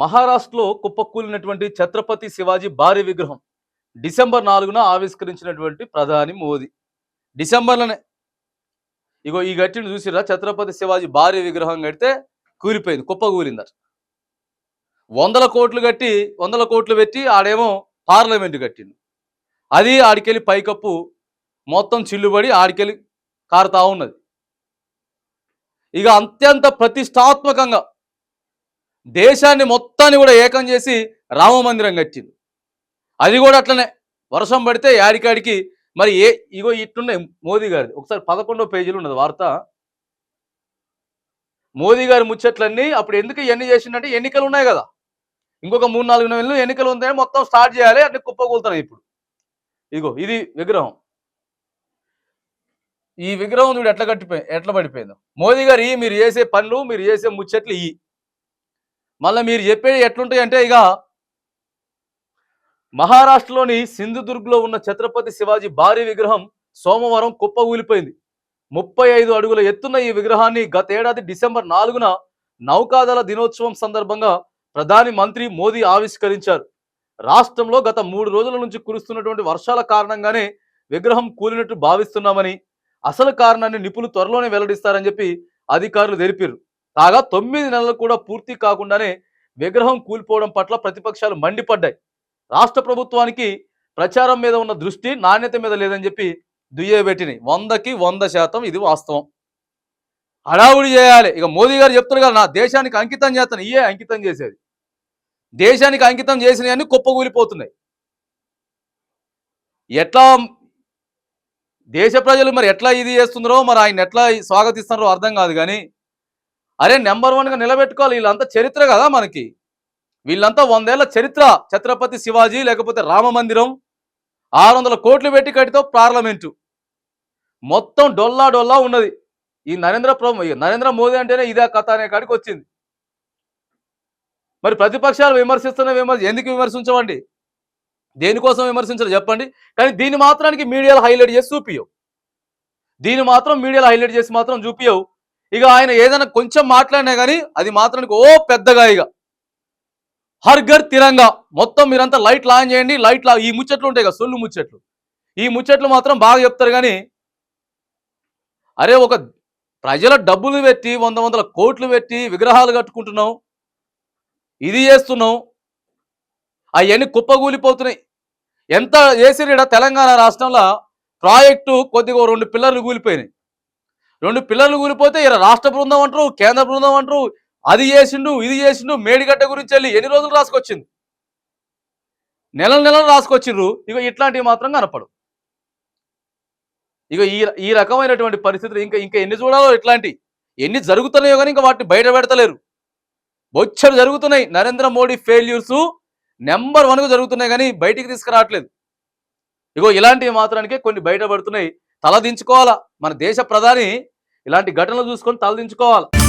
మహారాష్ట్రలో కుప్పకూలినటువంటి ఛత్రపతి శివాజీ భారీ విగ్రహం డిసెంబర్ నాలుగున ఆవిష్కరించినటువంటి ప్రధాని మోదీ. డిసెంబర్లోనే ఇగో ఈ గట్టిని చూసిరా ఛత్రపతి శివాజీ భారీ విగ్రహం కడితే కూలిపోయింది కుప్ప కూలిందట వందల కోట్లు కట్టి వందల కోట్లు పెట్టి ఆడేమో పార్లమెంట్ కట్టింది అది ఆడికెళ్ళి పైకప్పు మొత్తం చిల్లుబడి ఆడికెళ్ళి కారుతా ఉన్నది. ఇక అత్యంత ప్రతిష్టాత్మకంగా దేశాన్ని మొత్తాన్ని కూడా ఏకం చేసి రామ మందిరం కట్టింది అది కూడా అట్లనే. వర్షం పడితే యాడికాడికి మరి ఏ ఇగో ఇట్లున్నాయి మోదీ గారిది. ఒకసారి పదకొండో పేజీలు ఉన్నది వార్త. మోదీ గారి ముచ్చట్లన్నీ అప్పుడు ఎందుకు ఇవన్నీ చేసిండే ఎన్నికలు ఉన్నాయి కదా. ఇంకొక మూడు నాలుగు నెలలు ఎన్నికలు ఉంటాయని మొత్తం స్టార్ట్ చేయాలి అట్లా కుప్పకూలుతున్నాయి ఇప్పుడు. ఇగో ఇది విగ్రహం. ఈ విగ్రహం చూడు ఎట్లా కట్టిపోయి ఎట్లా పడిపోయిందో. మోదీ గారు ఈ మీరు చేసే పనులు మీరు చేసే ముచ్చట్లు ఈ. మళ్ళీ మీరు చెప్పేది ఎట్లుంటాయి అంటే ఇక మహారాష్ట్రలోని సింధుదుర్గ్లో ఉన్న ఛత్రపతి శివాజీ భారీ విగ్రహం సోమవారం కుప్ప ఊలిపోయింది. ముప్పై ఐదు అడుగుల ఎత్తున్న ఈ విగ్రహాన్ని గత ఏడాది డిసెంబర్ నాలుగున నౌకాదళ దినోత్సవం సందర్భంగా ప్రధాని మంత్రి మోదీ ఆవిష్కరించారు. రాష్ట్రంలో గత మూడు రోజుల నుంచి కురుస్తున్నటువంటి వర్షాల కారణంగానే విగ్రహం కూలినట్టు భావిస్తున్నామని అసలు కారణాన్ని నిపుణులు త్వరలోనే వెల్లడిస్తారని చెప్పి అధికారులు తెలిపారు. కాగా తొమ్మిది నెలలు కూడా పూర్తి కాకుండానే విగ్రహం కూలిపోవడం పట్ల ప్రతిపక్షాలు మండిపడ్డాయి. రాష్ట్ర ప్రభుత్వానికి ప్రచారం మీద ఉన్న దృష్టి నాణ్యత మీద లేదని చెప్పి దుయ్యబెట్టినాయి వందకి వంద శాతం ఇది వాస్తవం. హడావుడి చేయాలి. ఇక మోదీ గారు చెప్తున్నారు కదా నా దేశానికి అంకితం చేస్తాను. ఇయే అంకితం చేసేది. దేశానికి అంకితం చేసినవన్నీ కుప్పకూలిపోతున్నాయి. ఎట్లా దేశ ప్రజలు మరి ఎట్లా ఇది చేస్తున్నారో మరి ఆయన ఎట్లా స్వాగతిస్తున్నారో అర్థం కాదు కానీ అరే నెంబర్ వన్గా నిలబెట్టుకోవాలి. వీళ్ళంతా చరిత్ర కదా మనకి. వీళ్ళంతా వందేళ్ళ చరిత్ర. ఛత్రపతి శివాజీ లేకపోతే రామ మందిరం. ఆరు వందల కోట్లు పెట్టి కట్టితో పార్లమెంటు. మొత్తం డొల్లా డొల్లా ఉన్నది. ఈ నరేంద్ర ప్రభు నరేంద్ర మోదీ అంటేనే ఇదే కథ అనే కాడికి వచ్చింది. మరి ప్రతిపక్షాలు విమర్శిస్తున్న విమర్శ ఎందుకు విమర్శించవండి దేనికోసం విమర్శించరు చెప్పండి. కానీ దీన్ని మాత్రానికి మీడియాలో హైలైట్ చేసి చూపియవు దీన్ని మాత్రం మీడియాలో హైలైట్ చేసి మాత్రం చూపియవు ఇక ఆయన ఏదైనా కొంచెం మాట్లాడినా కానీ అది మాత్రానికి ఓ పెద్దగా ఇక. హర్ఘర్ తిరంగా. మొత్తం మీరంతా లైట్ ఆన్ చేయండి. లైట్ లా ఈ ముచ్చట్లు ఉంటాయి కదా సొల్లు ముచ్చట్లు. ఈ ముచ్చట్లు మాత్రం బాగా చెప్తారు కానీ అరే ఒక ప్రజల డబ్బులు పెట్టి వంద వందల కోట్లు పెట్టి విగ్రహాలు కట్టుకుంటున్నాం ఇది చేస్తున్నాం అవన్నీ కుప్పగూలిపోతున్నాయి. ఎంత చేసిరీడ తెలంగాణ రాష్ట్రంలో? ప్రాజెక్టు కొద్దిగా రెండు పిల్లర్లు కూలిపోయినాయి. రెండు పిల్లలు కూలిపోతే ఇలా రాష్ట్ర బృందం అంటారు కేంద్ర బృందం అంటారు అది చేసిండు ఇది చేసిండు మేడిగడ్డ గురించి వెళ్ళి ఎన్ని రోజులు రాసుకొచ్చింది? నెల నెలలు రాసుకొచ్చిండ్రు ఇక ఇట్లాంటివి మాత్రం కనపడు ఇక ఈ ఈ రకమైనటువంటి పరిస్థితులు ఇంకా ఇంకా ఎన్ని చూడాలో ఇట్లాంటి ఎన్ని జరుగుతున్నాయో కానీ ఇంకా వాటిని బయట పెడతలేరు. బొచ్చలు జరుగుతున్నాయి నరేంద్ర మోడీ ఫెయిల్యూర్స్ నెంబర్ వన్గా జరుగుతున్నాయి కానీ బయటికి తీసుకురావట్లేదు. ఇగో ఇలాంటివి మాత్రానికే కొన్ని బయటపడుతున్నాయి తల దించుకోవాలా? మన దేశ ప్రధాని ఇలాంటి ఘటనలు చూసుకొని తలదించుకోవాలి.